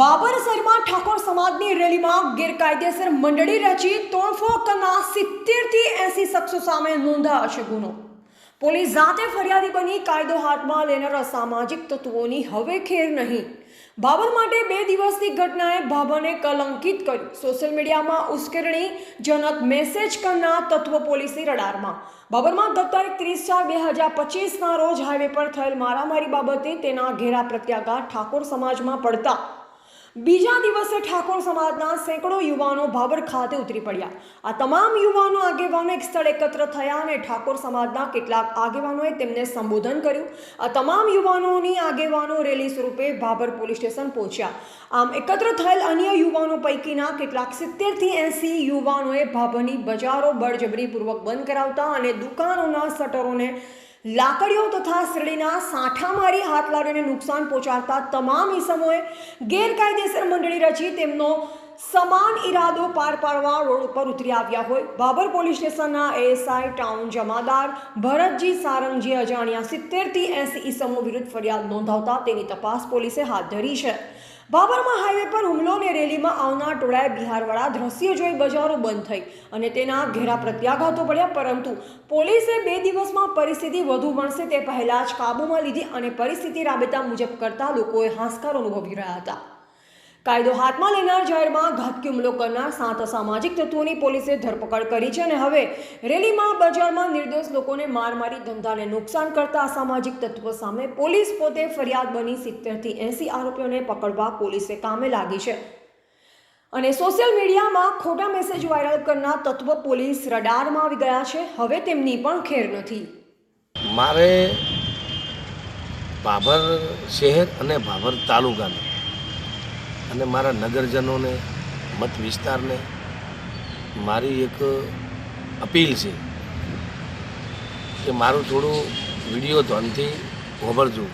બાબર શહેરમાં ઠાકોર સમાજની રેલીમાં ગેરકાયદેસર મંડળી રચી તોડફોડ કરનાર સિત્તેરથી એંસી શખ્સો સામે નોંધાશે ગુનો. પોલીસ જાતે ફરિયાદી બની કાયદો હાથમાં લેનાર અસામાજિક તત્વોની હવે ખેર નહીં. બાબર માટે બે દિવસની ઘટનાએ બાબાને કલંકિત કર્યું. સોશિયલ મીડિયામાં ઉશ્કેરણીજનક મેસેજ કરનાર તત્વ પોલીસની રડારમાં. બાબરમાં ગત તારીખ ત્રીસ ચાર બે હજાર પચીસના રોજ હાઈવે પર થયેલ મારામારી બાબતે તેના ઘેરા પ્રત્યાઘાત ઠાકોર સમાજમાં પડતા બીજા દિવસે ઠાકોર સમાજના સેંકડો યુવાનો ભાબર ખાતે ઉતરી પડ્યા. આ તમામ યુવાનો આગેવાનો એક સ્થળ એકત્ર થયા અને ઠાકોર સમાજના કેટલાક આગેવાનોએ તેમને સંબોધન કર્યું. આ તમામ યુવાનોની આગેવાનો રેલી સ્વરૂપે ભાબર પોલીસ સ્ટેશન પહોંચ્યા. આમ એકત્ર થયેલ અન્ય યુવાનો પૈકીના કેટલાક સિત્તેરથી એંસી યુવાનોએ ભાભરની બજારો બળજબરીપૂર્વક બંધ કરાવતા અને દુકાનોના શટરોને લાકડીઓ તથા શેરડીના સાંઠા મારી હાથ લાગીને નુકસાન પહોંચાડતા તમામ ઈસમોએ ગેરકાયદેસર મંડળી રચી તેમનો સમાન ઈરાદો પાર પાડવા રોડ ઉપર ઉતરી આવ્યા હોય. બાબર પોલીસ સ્ટેશનના એએસઆઈ ટાઉન જમાદાર ભરતજી સારંગજી અજાણ્યા સિત્તેરથી એંસી ઈસમો વિરુદ્ધ ફરિયાદ નોંધાવતા તેની તપાસ પોલીસે હાથ ધરી છે. બાબરમાં હાઈવે પર રેલીમાં આવનાર ટોળાએ બિહારવાળા દ્રશ્ય જોઈ બજારો બંધ થઈ અને તેના ઘેરા પ્રત્યાઘાતો પડ્યા. પરંતુ પોલીસે બે દિવસમાં પરિસ્થિતિ વધુ વણશે તે પહેલાં જ કાબૂમાં લીધી અને પરિસ્થિતિ રાબેતા મુજબ કરતા લોકોએ હાંસકાર અનુભવી રહ્યા હતા. કાયદો હાથમાં લેનાર જાહેરમાં ઘાતકી હુમલો કરનાર સાત અસામાજિક તત્વોની પોલીસે ધરપકડ કરી છે અને હવે રેલીમાં બજારમાં નિર્દોષ લોકોને માર મારી ધંધાને નુકસાન કરતા અસામાજિક તત્વો સામે પોલીસ પોતે ફરિયાદ બની સિત્તેરથી એંસી આરોપીઓને પકડવા પોલીસે કામે લાગી છે. અને સોશિયલ મીડિયામાં ખોટા મેસેજ વાયરલ કરનાર તત્વ પોલીસ રડારમાં આવી ગયા છે. હવે તેમની પણ ખેર નથી. મારે ભાભર શહેર અને ભાભર તાલુકાને અને મારા નગરજનોને, મત વિસ્તારને મારી એક અપીલ છે કે મારું થોડું વીડિયો ધ્વનથી હોભળજો.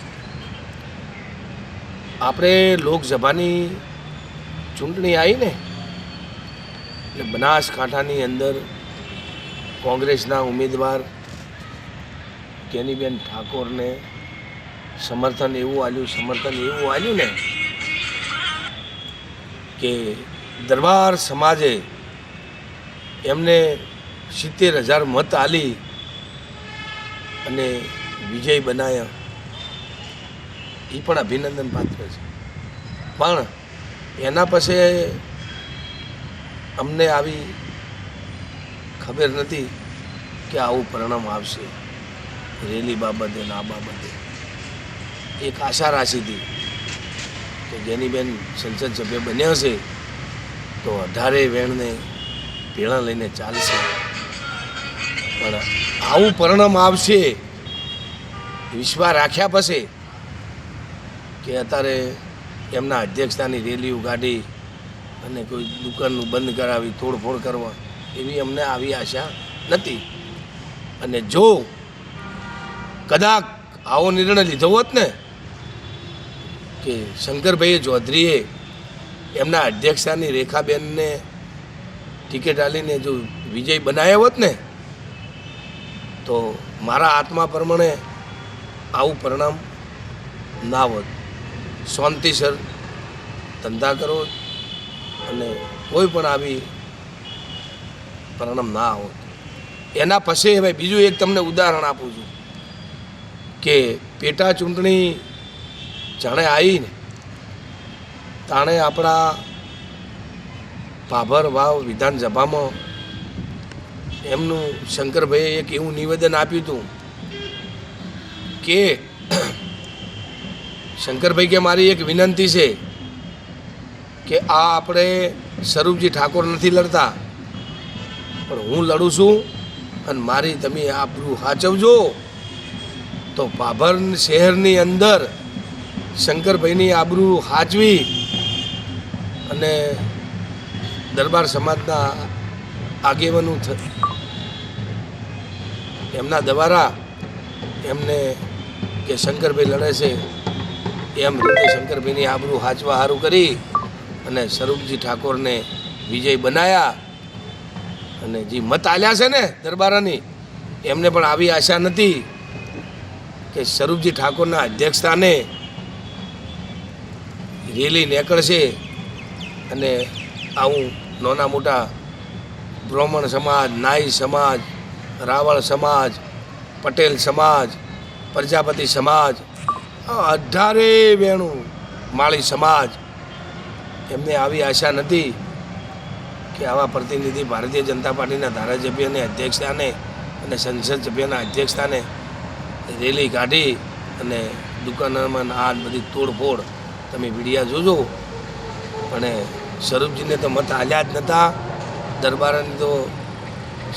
આપણે લોકસભાની ચૂંટણી આવી ને, એટલે બનાસકાંઠાની અંદર કોંગ્રેસના ઉમેદવાર કેનીબેન ઠાકોરને સમર્થન એવું આવ્યું સમર્થન એવું આવ્યું ને કે દરબાર સમાજે એમને સિત્તેર હજાર મત આલી અને વિજય બનાવ્યા એ પણ અભિનંદન પાત્ર છે. પણ એના પછી અમને આવી ખબર નથી કે આવું પરિણામ આવશે. રેલી બાબતે ના બાબતે. એક આશા રાશી હતી કે જેની બેન સંસદ સભ્ય બન્યા છે તો અઢારે વેણને ભેળા લઈને ચાલશે. પણ આવું પરિણામ આવશે વિશ્વા રાખ્યા પછી કે અત્યારે એમના અધ્યક્ષતાની રેલીઓ કાઢી અને કોઈ દુકાનનું બંધ કરાવી, તોડફોડ કરવા, એવી અમને આવી આશા નથી. અને જો કદાચ આવો નિર્ણય લીધો હોત ને, કે શંકરભાઈ ચૌધરીએ એમના અધ્યક્ષતાની રેખાબેનને ટિકિટ આલીને જો વિજય બનાવ્યો હોત ને, તો મારા આત્મા પ્રમાણે આવું પરિણામ ના હોત. શાંતિસર ધંધા કરો અને કોઈ પણ આવી પરિણામ ના હોત એના પછી હવે બીજું એક તમને ઉદાહરણ આપું છું કે પેટા ચૂંટણી જાણે આવી ને તાણે આપણા ભાભર વાવ વિધાનસભામાં એમનું શંકરભાઈએ એક એવું નિવેદન આપ્યું હતું કે શંકરભાઈ કે મારી એક વિનંતી છે કે આ આપણે સ્વરૂપજી ઠાકોર નથી લડતા, પણ હું લડું છું અને મારી તમે આબરૂ સાચવજો તો ભાભર શહેરની અંદર શંકરભાઈની આબરૂ હાચવી અને દરબાર સમાજના આગેવાનું એમના દ્વારા એમને કે શંકરભાઈ લડે છે. એમ રીતે આબરૂ હાચવા સારું કરી અને સ્વરૂપજી ઠાકોરને વિજય બનાયા. અને જે મત આલ્યા છે ને દરબારાની, એમને પણ આવી આશા નથી કે સ્વરૂપજી ઠાકોરના અધ્યક્ષસ્થાને રેલી નીકળશે અને આવું નાના મોટા બ્રાહ્મણ સમાજ, નાઈ સમાજ, રાવળ સમાજ, પટેલ સમાજ, પ્રજાપતિ સમાજ અઢારે વેણું માળી સમાજ. એમને આવી આશા નથી કે આવા પ્રતિનિધિ ભારતીય જનતા પાર્ટીના ધારાસભ્યને અધ્યક્ષસ્થાને અને સંસદ સભ્યના અધ્યક્ષસ્થાને રેલી કાઢી અને દુકાનોમાં આ બધી તોડફોડ તમે મીડિયા જોજો. અને સ્વરૂપજીને તો મત હાલ્યા જ નહોતા દરબારની તો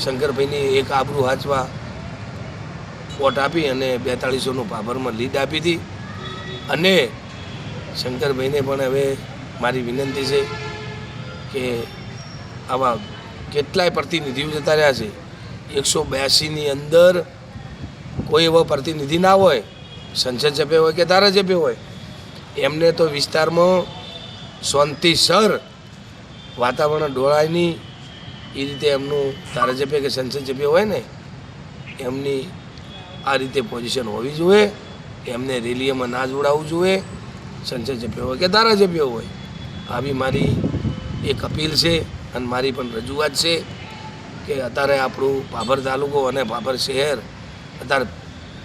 શંકરભાઈની એક આબરૂ હાચવા વોટ આપી અને બેતાળીસોનું પાભરમાં લીડ આપી હતી. અને શંકરભાઈને પણ હવે મારી વિનંતી છે કે આવા કેટલાય પ્રતિનિધિઓ જતા રહ્યા છે. એકસો બ્યાસીની અંદર કોઈ એવો પ્રતિનિધિ ના હોય, સંસદ સભ્ય હોય કે ધારાસભ્ય હોય, એમને તો વિસ્તારમાં શાંતિસર વાતાવરણ ડોળાય એ રીતે એમનું ધારાસભ્ય કે સંસદ સભ્ય હોય ને, એમની આ રીતે પોઝિશન હોવી જોઈએ. એમને રેલીઓમાં ના જોડાવવું જોઈએ. સંસદ સભ્ય હોય કે ધારાસભ્યો હોય. આવી મારી એક અપીલ છે અને મારી પણ રજૂઆત છે કે અત્યારે આપણું ભાભર તાલુકો અને ભાભર શહેર અત્યારે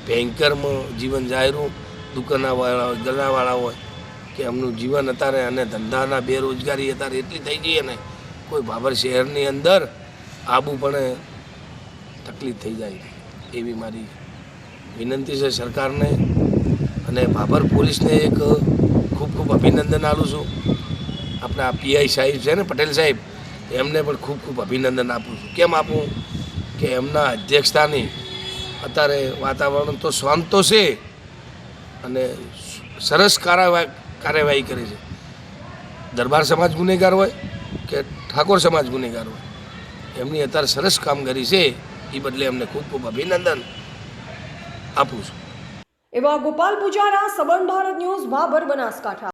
ભયંકરમાં જીવન જાહેરું દુકાનાવાળા હોય ગલ્લાવાળા હોય કે એમનું જીવન અત્યારે અને ધંધાના બેરોજગારી અત્યારે એટલી થઈ ગઈ ને કોઈ ભાભર શહેરની અંદર આબુ પણ તકલીફ થઈ જાય એવી મારી વિનંતી છે સરકારને. અને ભાભર પોલીસને એક ખૂબ ખૂબ અભિનંદન આપું છું. આપણા પીઆઈ સાહેબ છે ને, પટેલ સાહેબ, એમને પણ ખૂબ ખૂબ અભિનંદન આપું છું. કેમ આપું? કે એમના અધ્યક્ષતાની અત્યારે વાતાવરણ તો શાંત તો છે અને સરસ કાર્યવાહી કાર્યવાહી કરે છે. દરબાર સમાજ ગુનેગાર હોય કે ઠાકોર સમાજ ગુનેગાર હોય, એમની અત્યારે સરસ કામગીરી છે. એ બદલે એમને ખૂબ ખૂબ અભિનંદન આપું છું. એવા ગોપાલ પૂજારા સબન ભારત ન્યૂઝ ભાભર બનાસકાંઠા.